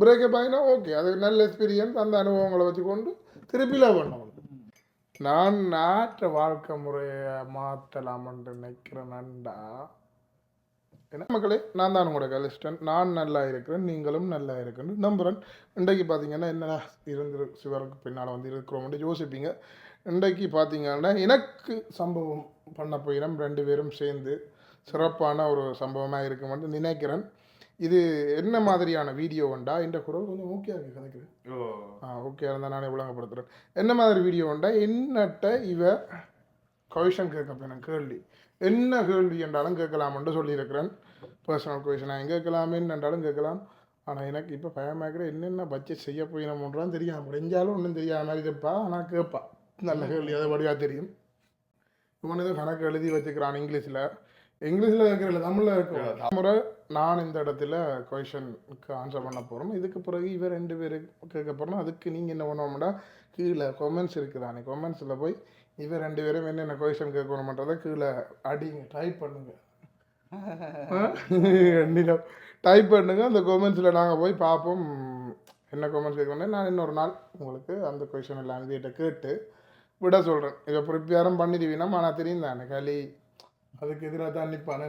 Breakup ஆகினா okay அது நல்ல experience அந்த அனுபவங்களை வச்சுக்கொண்டு திருப்பி லவ் பண்ணணும். நான் நாற்ற வாழ்க்கை முறையை மாற்றலாம்னு நினைக்கிறேன் நண்டா என்ன மக்களே நான் தான் உங்களோட கலிஸ்டன் நான் நல்லா இருக்கிறேன் நீங்களும் நல்லா இருக்குன்னு நம்புகிறேன் இன்றைக்கு பார்த்தீங்கன்னா என்னடா இருந்து சிவருக்கு பின்னால் வந்து இருக்கிறோம்னு யோசிப்பீங்க. இன்றைக்கு பார்த்தீங்கன்னா எனக்கு சம்பவம் பண்ண போயிடும் ரெண்டு பேரும் சேர்ந்து சிறப்பான ஒரு சம்பவமாக இருக்குமென்று நினைக்கிறேன். இது என்ன மாதிரியான வீடியோண்டா இந்த குரல் கொஞ்சம் ஓகே இருக்கு கதைக்குது ஓ. ஆ ஓகே இருந்தால் நானே விளங்கப்படுத்துகிறேன் என்ன மாதிரி வீடியோண்டா என்னட்ட இவ கொஷன் கேட்க போனேன் கேள்வி. என்ன கேள்வி என்றாலும் கேட்கலாம்னு சொல்லியிருக்கிறேன். பர்சனல் கொஷன் நான் கேட்கலாமே? என்றாலும் கேட்கலாம். ஆனால் எனக்கு இப்போ பயமாக்கிற என்னென்ன பட்ஜெட் செய்ய போயினோம்ன்றான் தெரியாம முடிஞ்சாலும் ஒன்றும் தெரியாத மாதிரி இருப்பா ஆனால் கேட்பா. நல்ல கேள்வி அது வடிவாக தெரியும். இவன் கணக்கு எழுதி வச்சுக்கிறான் இங்கிலீஷில். இங்கிலீஷில் கேட்குறல தமிழில் இருக்கும் முறை நான் இந்த இடத்துல கொஷனுக்கு ஆன்சர் பண்ண போகிறோம் இதுக்கு பிறகு இவர் ரெண்டு பேர் கேட்க போகிறோம் அதுக்கு நீங்கள் என்ன பண்ணணும்னா கீழே கொமெண்ட்ஸ் இருக்குதானே கொமெண்ட்ஸில் போய் இவர் ரெண்டு பேரும் என்னென்ன கொஷன் கேட்கணுமன்றதை கீழே அடிங்க டைப் பண்ணுங்க. டைப் பண்ணுங்க. அந்த கொமெண்ட்ஸில் நாங்கள் போய் பார்ப்போம். என்ன கொமெண்ட்ஸ் கேட்கணும் நான் இன்னொரு நாள் உங்களுக்கு அந்த கொஷன் எல்லாம் இதுகிட்ட கேட்டு விட சொல்கிறேன் இதை ப்ரிப்பேரும் பண்ணிடுவீனா ஆனால் தெரியும் தானே களி அதுக்கு எதிராக தான் நிற்பானே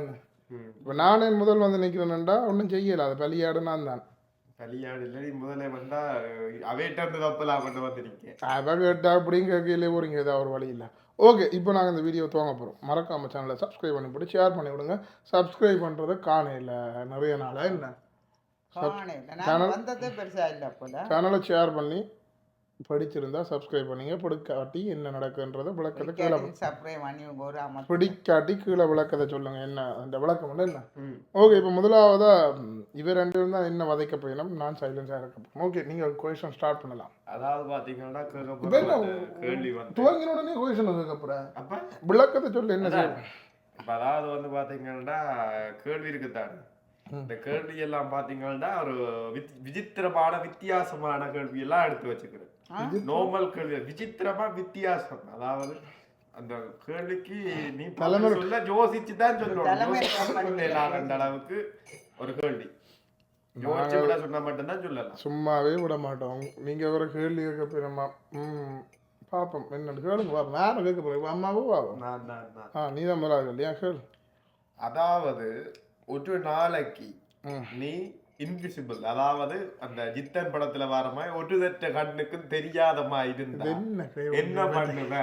ம். இப்போ நானே முதல் வந்து நிற்கிறேன்டா ஒன்றும் செய்யலை அது பலியாடு நான் தான். கல்யாணம் இல்லை முதல்ல வந்தா இருந்து தப்பலாம் கொண்டு கேட்கல போறீங்க ஏதாவது ஒரு வழி இல்லை. ஓகே இப்போ நாங்கள் இந்த வீடியோ துவங்க போகிறோம் மறக்காம சேனலை சப்ஸ்கிரைப் பண்ணி போட்டு ஷேர் பண்ணி விடுங்க. சப்ஸ்கிரைப் பண்ணுறதை காணையில் நிறைய நாளாக என்ன? சேனலை ஷேர் பண்ணி படிச்சிருந்தா சப்ஸ்கிரைப் பண்ணீங்க. பிடிக்காட்டி என்ன நடக்குன்றதை விளக்கத்தை கீழே சப்ரே பண்ணி ஒரு பிடிக்காட்டி கீழே விளக்கத்தை சொல்லுங்க. என்ன அந்த விளக்கம் வந்து என்ன ம். ஓகே இப்போ முதலாவதா இவர் ரெண்டு தான் என்ன வதைக்க போயிடும் நான் சைலன்ஸாக இருக்க ஓகே நீங்கள் கொஷன் ஸ்டார்ட் பண்ணலாம். அதாவது வந்து துவங்கின உடனே கொஷன் கேட்கப்படுறேன் அப்ப? விளக்கத்தை சொல்லு என்ன செய்யணும்? இப்ப அதாவது வந்து பாத்தீங்கன்னா கேள்வி இருக்குதானே? இந்த கேள்வி எல்லாம் பாத்தீங்கன்னா ஒரு வித்- விசித்திரமான வித்தியாசமான கேள்வி எல்லாம் எடுத்து வச்சுக்கிறேன் நார்மல் கேள்வி. விசித்திரமா வித்தியாசம். அதாவது அந்த கேள்விக்கு நீ சொல்ல யோசிச்சு தான் சொல்லணும் அந்த அளவுக்கு ஒரு கேள்வி. யோசிச்சு விட சொன்னா மட்டும்தான் சொல்லலாம். சும்மாவே விட மாட்டோம். நீங்கள் ஒரு கேள்வி கேட்க போயிடமா ம் பார்ப்போம் என்ன கேளுங்க பார்ப்போம் வேறு கேட்க போகிறோம் அம்மாவும் ஆ நீ தான் முதலாக இல்லையா? கேள். அதாவது ஒரு நாளைக்கு. நீ இன்விசிபிள் அதாவது அந்த ஜித்தன் படத்துல வர மாதிரி ஒரு தட்ட கண்ணுக்கு தெரியாத மாதிரி இருந்தா. என்ன என்ன பண்ணுவ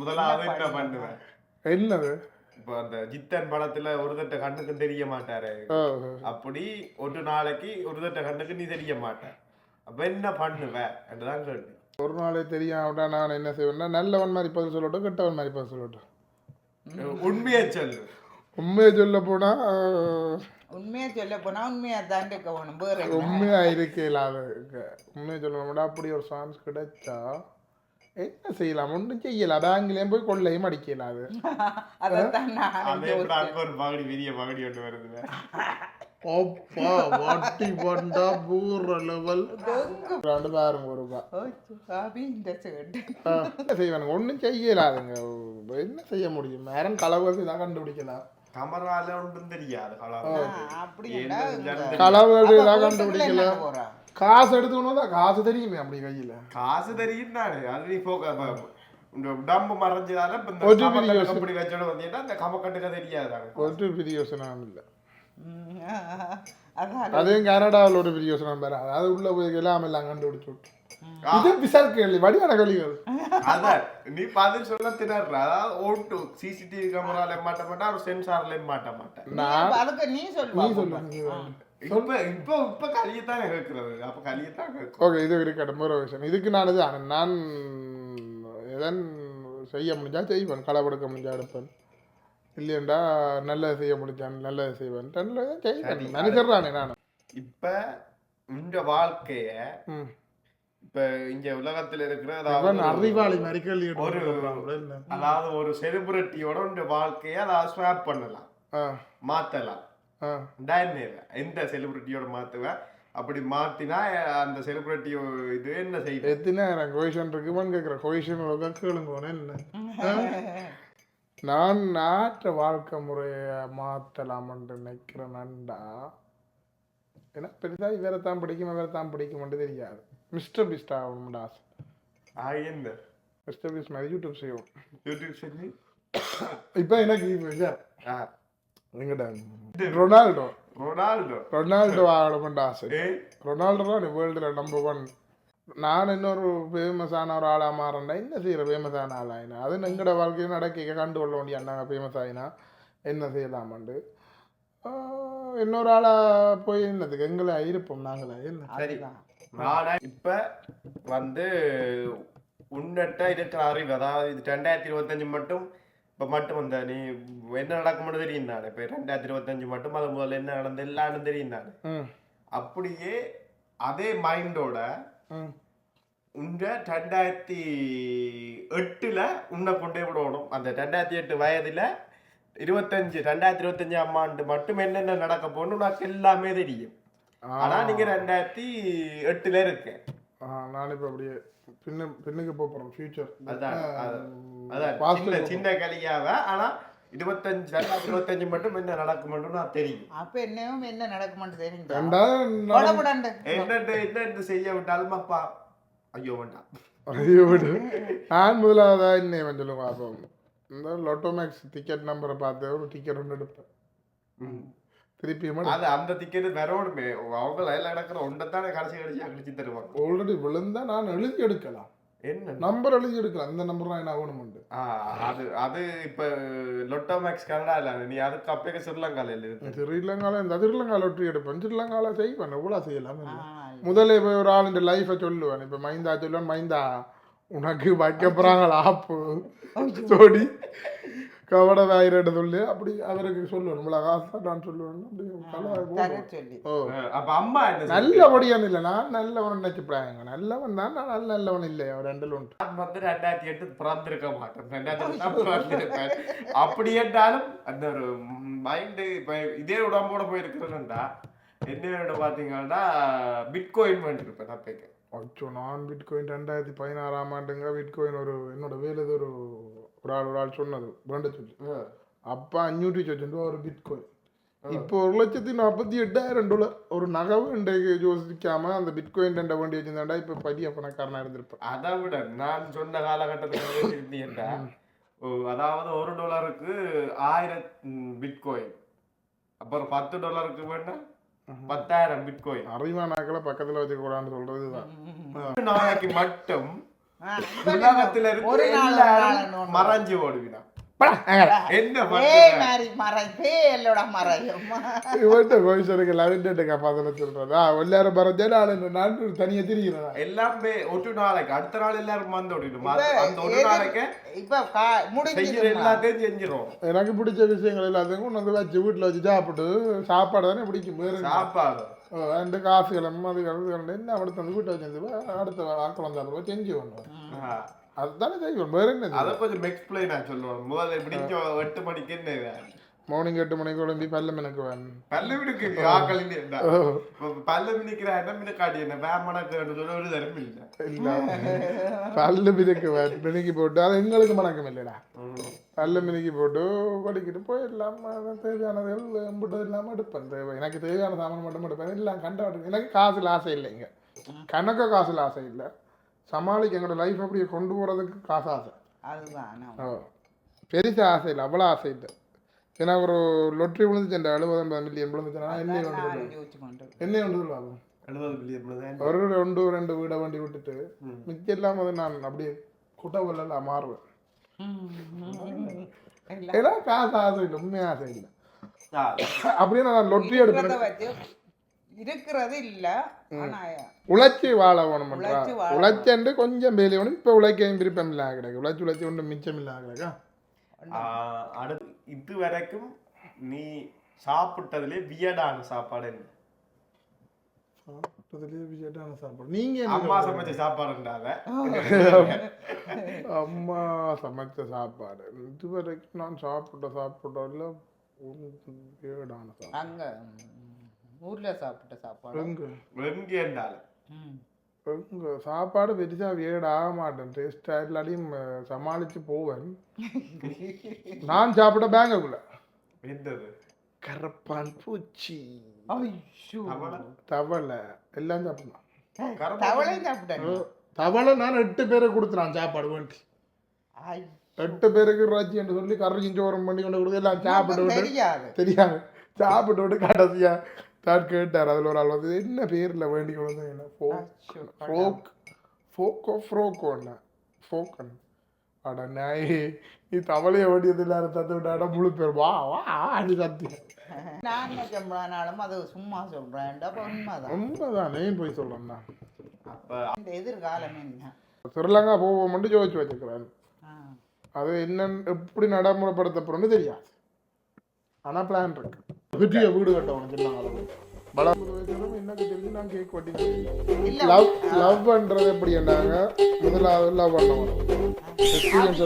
முதலாவது என்ன பண்ணுவ என்னது? இப்போ அந்த ஜித்தன் படத்துல ஒரு தட்ட கண்ணுக்கு தெரிய மாட்டாரு. அப்படி ஒரு நாளைக்கு ஒரு தட்ட கண்ணுக்கு நீ தெரிய மாட்ட. அப்ப என்ன பண்ணுவ என்றுதான் கேள்வி. ஒரு நாளே தெரியாமட்டா நான் என்ன செய்வேன்னா நல்லவன் மாதிரி பதில் சொல்லட்டும் கெட்டவன் மாதிரி பதில் சொல்லட்டும். உண்மையை சொல்லு. உண்மையை சொல்ல போனால் உண்மையா சொல்ல போனா உண்மையா தான் இருக்க வேணும் வேற என்ன? உண்மையா இருக்கல அது உண்மையை சொல்லணும்னா அப்படி ஒரு சான்ஸ் கிடைச்சா என்ன செய்யலாம்? ஒன்றும் செய்யலாம் பேங்க்லேயும் போய் கொள்ளையும் அடிக்கலாம் அது. ஒரு பகுடி பெரிய பகுடி ஒன்று வருதுல. அப்பா வட்டி பண்டா பூர்ற லெவல் ரெண்டு பாருங்க ஒரு என்ன செய்வானுங்க? ஒன்றும் செய்யலாதுங்க. என்ன செய்ய முடியும்? நேரம் களவு தான் கண்டுபிடிக்கலாம். கமரால ஒன்றும் தெரியாது. போறா காசு எடுத்துக்கணும் தான் காசு தெரியுமே அப்படி கையில் காசு தெரியும் தானே அது அப்ப இந்த உடம்பு மறைஞ்சதால இப்ப அப்படி வச்சோட வந்தீங்கன்னா அந்த கமக்கட்டுக்கு தெரியாது ஒரு பெரிய யோசனை இல்லை ம், அதான் அதையும் கனடாவில் ஒரு பெரிய யோசனை பாரு அதாவது உள்ள போய் எல்லாம் எல்லாம் கண்டுபிடிச்சு விட்டு இது பிசார் கேள்வி வடிவான கேள்விகள். அத நீ பதில் சொல்ல திணற அதாவது ஓட்டு சிசிடிவி கேமரால மாட்ட மாட்டா ஒரு சென்சார்ல மாட்ட மாட்டேன் நான் அதுக்கு நீ சொல்லு நீ சொல்லு. இப்ப இப்ப இப்ப கலியத்தான் கேட்கறது அப்ப கேட்கும் ஓகே இது இருக்கட்டும் ஒரு விஷயம். இதுக்கு நான் இது. நான் எதன் செய்ய முடிஞ்சா செய்வேன் களை கொடுக்க முடிஞ்சா எடுப்பேன். இல்லையண்டா நல்லது செய்ய முடிஞ்சான் நல்லது செய்வேன். நல்லது செய்வேன். தானே நான். இப்ப இந்த வாழ்க்கைய இப்ப இங்க உலகத்துல இருக்கிற அதாவது அறிவாளி மாதிரி கேள்வி ஒரு. அதாவது ஒரு செலிபிரிட்டியோட இந்த வாழ்க்கைய அதாவது ஸ்வாப் பண்ணலாம். மாத்தலாம். எந்த செலிபிரிட்டியோட மாத்துவேன் அப்படி மாத்தினா அந்த செலிபிரிட்டி இது என்ன செய்யும்? எத்தனை கொய்ஷன் இருக்குமான்னு கேட்குறேன் கொய்ஷன் கேளுங்க என்ன? நான் நாட்டு வாழ்க்கை முறையை மாற்றலாம்னு நினைக்கிறேன் நண்டா ஏன்னா பெருசாக இவரை தான் பிடிக்கும் இவரை தான் பிடிக்கும்னு தெரியாது. மிஸ்டர் பீஸ்ட் ஆகணும்னு ஆசை ஆ, என்ன மிஸ்டர் பீஸ்ட் மாதிரி யூடியூப் செய்வோம். யூடியூப் செஞ்சு? இப்போ எனக்கு சார் ஆ, எங்கிட்ட ரொனால்டோ. ரொனால்டோ. ரொனால்டோ ஆகணும்னு ஆசை. ரொனால்டோ தான் வேர்ல்டில் நம்பர் ஒன் நான் இன்னொரு ஃபேமஸான ஒரு ஆளாக மாறேன்டா. என்ன செய்கிற ஃபேமஸான ஆளாயினா அது எங்கட வாழ்க்கையில் நடக்க கண்டு கொள்ள வேண்டிய அண்ணாங்க ஃபேமஸ் ஆகினா என்ன செய்யலாமண்டு? இன்னொரு ஆளாக போய் என்னதுக்கு? எங்களை இருப்போம் நாங்களே. என்ன? சரி. நானா இப்ப வந்து உன்னட்ட இருக்கிற அறிவு அதாவது இது ரெண்டாயிரத்தி இருபத்தஞ்சு மட்டும் இப்ப மட்டும் வந்த நீ என்ன நடக்கும்னு தெரியும் தானே இப்ப ரெண்டாயிரத்தி இருபத்தஞ்சு மட்டும் அது முதல்ல என்ன நடந்து எல்லாரும் தெரியும் ம். அப்படியே அதே மைண்டோட உங்க ரெண்டாயிரத்தி எட்டுல உன்னை கொண்டே விடணும். அந்த ரெண்டாயிரத்தி எட்டு வயதுல இருபத்தஞ்சு ரெண்டாயிரத்தி இருபத்தஞ்சாம் ஆண்டு மட்டும் என்னென்ன நடக்க போகணும் உனக்கு எல்லாமே தெரியும். ஆனா நீங்க ரெண்டாயிரத்தி எட்டுல இருக்க. ஆ நான் இப்போ அப்படியே பின்ன பின்னுக்கு போகிறோம் ஃபியூச்சர் அதான் அது- அதான் சின்ன சின்ன கலியாவ ஆனா இருபத்தஞ்சு ரெண்டாயிரத்தி இருபத்தஞ்சு மட்டும் என்ன நடக்கும்னு நான் தெரியும். அப்ப என்னவும் என்ன நடக்குமென்று என்னட்டு என்னட்டு செய்ய விட்டாலும் அப்பா ஐயோ வேண்டாம். ஐயோ நான் முதலாவதாக இன்னும் வந்து சொல்லுங்க அப்போ. இந்த லொட்டோ மேக்ஸ் டிக்கெட் நம்பரை பார்த்து ஒரு டிக்கெட் ஒன்று எடுப்பேன். திருப்பி அது அந்த டிக்கெட் வரணுமே அவங்க லைன்ல கிடக்குற ஒன்றத்தானே கடைசி கடைசி அழிச்சு தருவாங்க. ஆல்ரெடி விழுந்தா நான் எழுதி எடுக்கலாம். என்ன நம்பர் எழுதி எடுக்கலாம். இந்த நம்பர் தான் என்ன ஆகணுமுண்டு அது அது இப்ப லொட்டோ மேக்ஸ் கனடா இல்ல. நீ அதுக்கு அப்பயே ஸ்ரீலங்கால ஸ்ரீலங்கால இந்த ஸ்ரீலங்கா லொட்டரி எடுப்பேன். ஸ்ரீலங்கால செய்வேன். எவ்வளோ செய்யலாம்? முதல்ல போய் ஒரு ஆள் இந்த லைஃபை சொல்லுவேன். இப்போ மைந்தா சொல்லுவேன். மைந்தா உனக்கு வைக்க போகிறாங்களா ஆப்பு சோடி கவட வாயிரட்டு சொல்லி அப்படி அவருக்கு சொல்லுவேன் இவ்வளோ காசு நான் சொல்லுவேன்? நல்லபடியான இல்லை. நான் நல்லவன் நினைச்சுப்படாங்க நல்லவன் தான். நான் நல்ல நல்லவன் இல்லை. அவன் ரெண்டில் உண்டு நான் வந்து ரெண்டாயிரத்தி எட்டு பிறந்திருக்க மாட்டேன். ரெண்டாயிரத்தி அப்படி என்றாலும் அந்த ஒரு மைண்டு இப்ப இதே உடம்போட போயிருக்கிறதுண்டா என்ன பாத்தீங்கன்னா பிட்கோயின் பண்ணிருப்பேன் அப்பேக்கு. அச்சோ நான் பிட்கோயின் ரெண்டாயிரத்தி பதினாறாம் ஆண்டுங்க பிட்கோயின் ஒரு என்னோட வேலை இது ஒரு ஒரு ஆள் ஒரு ஆள் சொன்னது வேண்ட சொல்லி. அப்போ அஞ்சூற்றி சொச்சு ஒரு பிட்கோயின் இப்போ ஒரு லட்சத்தி நாற்பத்தி எட்டாயிரம் டாலர் ஒரு நகவு இன்றைக்கு யோசிக்காம அந்த பிட்கோயின் ரெண்டை வண்டி வச்சிருந்தாண்டா இப்போ பரிய பணக்காரனா இருந்திருப்பேன். அதை விட நான் சொன்ன காலகட்டத்தில் இருந்தீங்கன்னா அதாவது ஒரு டாலருக்கு ஆயிரம் பிட்கோயின் அப்புறம் பத்து டாலருக்கு வேணா? பத்தாயிரம் பிட்கோயின் அறிவானாக்களை பக்கத்தில் வச்சுக்கூடாதுன்னு சொல்றது தான் ஒரு நாளைக்கு மட்டும் உலகத்துல இருந்து. மறைஞ்சு ஓடுவினா காப்பாத்துல சொல்றதா? எல்லாரும் நான் தனியாக திரிகிறதா எல்லாமே ஒரு நாளைக்கு அடுத்த நாள் எல்லாரும் வந்து ஓடிடும்? அந்த ஒரு நாளைக்கு இப்ப முடிஞ்சிருமா? எல்லாத்தையும் செஞ்சிரும். எனக்கு பிடிச்ச விஷயங்கள் எல்லாத்தையும் கொண்டு வந்து வச்சு வீட்டில் வச்சு சாப்பிட்டு சாப்பாடு தானே பிடிக்கும் வேறு? சாப்பாடு. ஓ, ரெண்டு காசுகளும் அது கலந்து என்ன அடுத்த வந்து வீட்டை வச்சு அடுத்த வந்தாலும் போய் செஞ்சு ஆ. அதுதானே செய்வோம் வேறு என்ன அத கொஞ்சம் எக்ஸ்பிளைன் நான் சொல்லுவேன் முதல்ல பிடிச்ச எட்டு மணிக்கு என்ன? மார்னிங் எட்டு மணிக்கு உடம்பி பல்லம் எனக்கு வேணும் பல்லு மினுக்கு ஆக்கள் பல்லு மினிக்கிற என்ன? மினுக்காடி என்ன? வேமனக்கு சொல்ல ஒரு தரம் இல்லை. இல்லை. பல்லு மிதிக்கு வேணும் மினுக்கி போட்டு அது எங்களுக்கு மணக்கம் இல்லைடா. பல்லு மினுக்கி போட்டு படிக்கிட்டு போயிடலாம். அது தேவையானது எம்பிட்டது இல்லாமல் எடுப்பேன். தேவை. எனக்கு தேவையான சாமான் மட்டும் எடுப்பேன். எல்லாம் கண்டாட்டு எனக்கு காசுல ஆசை இல்லைங்க கணக்க காசுல ஆசை இல்லை. சமாளிக்க எங்களோட லைஃப் அப்படியே கொண்டு போகிறதுக்கு காசு ஆசை. அதுதான் பெருசா ஆசை இல்லை அவ்வளோ ஆசை இல்லை. ஏன்னா ஒரு லொட்ரி விழுந்துச்சு எழுபது எண்பது மில்லியன் விழுந்துச்சுன்னா என்ன என்ன கொண்டு சொல்லுவாங்க. எழுபது ஒரு ரெண்டு ரெண்டு வீடை வண்டி விட்டுட்டு மிச்சம் இல்லாம வந்து நான் அப்படியே குட்டவல்ல மாறுவேன் இல்ல. ஏன்னா காசு ஆசை இல்லை உண்மையா ஆசை இல்லை. அப்படியே நான் லொட்ரி எடுப்பேன் இருக்கிறத இல்ல. உழைச்சி வாழ வாழ உழைச்சண்டு கொஞ்சம் வேலை வேணும். இப்போ உழைக்க விருப்பம் இல்லாத கிடக்கு உழைச்சி உழைச்சி ஒன்றும் மிச்சம் இல்லாத கிடக்கா அடுத்து இது வரைக்கும் நீ சாப்பிட்டதுலே வியடான சாப்பாடு என்ன? சாப்பிட்டதுலேயே விஜயட்டான சாப்பாடு. நீங்க அம்மா சமைச்ச சாப்பாடுன்றாங்க. அம்மா சமைச்ச சாப்பாடு. இது வரைக்கும் நான் சாப்பிட்ட சாப்பிட்டதில் வீடான சாப்பாடு. ஊர்ல சாப்பிட்ட சாப்பாடு? வெங்கி. எங்க சாப்பாடு பெருசா வீடு ஆக மாட்டேன் டேஸ்டாக இல்லாட்டியும் அஹ், சமாளிச்சு போவேன். நான் சாப்பிட்ட பேங்குக்குள்ள. கரப்பான் பூச்சி. ஐயோ. தவளை? எல்லாம் சாப்பிடலாம். தவளை நான் எட்டு பேரை கொடுத்துறான் சாப்பாடு வேண்டி. ஐ, எட்டு பேருக்கு ராஜி என்று சொல்லி கரைஞ்சி சோரம் பண்ணி கொண்டு கொடுத்து எல்லாம் சாப்பிட்டு விட்டு தெரியாது. தெரியாது. சாப்பிட்டு விட்டு கடைசியா தான் கேட்டார் அதில் ஒரு ஆள் வந்து என்ன பேரில் வேண்டி கொண்டு வந்து என்ன ஃபோக் ஃப்ரோக் ஃபோக்கோ ஃப்ரோக்கோ என்ன ஃபோக்கன் அட நாயே நீ தவளையை வேண்டியது எல்லாரும் தத்து விட்டாட முழு பேர். வா வா அது சத்தியம் நான் சம்பளானாலும் அது சும்மா சொல்றேன். அப்ப உண்மைதான். உண்மைதான். ஏன் போய் சொல்கிறேன் நான். அப்ப இந்த எதிர்காலம் என்ன? ஸ்ரீலங்கா போவோம் மட்டும் ஜோதிச்சு வச்சுக்கிறேன். அது என்னன்னு எப்படி நடைமுறைப்படுத்தப்படும்னு தெரியாது. ஆனா பிளான் இருக்கு. பெரிய வீடு கட்டணும் சொன்னாங்க பலம் எனக்கு தெரிஞ்சு நான் கேக் வட்டி இல்ல. லவ் லவ் பண்றது எப்படி என்னங்க? முதலாவது லவ் பண்ண எக்ஸ்பீரியன்ஸ்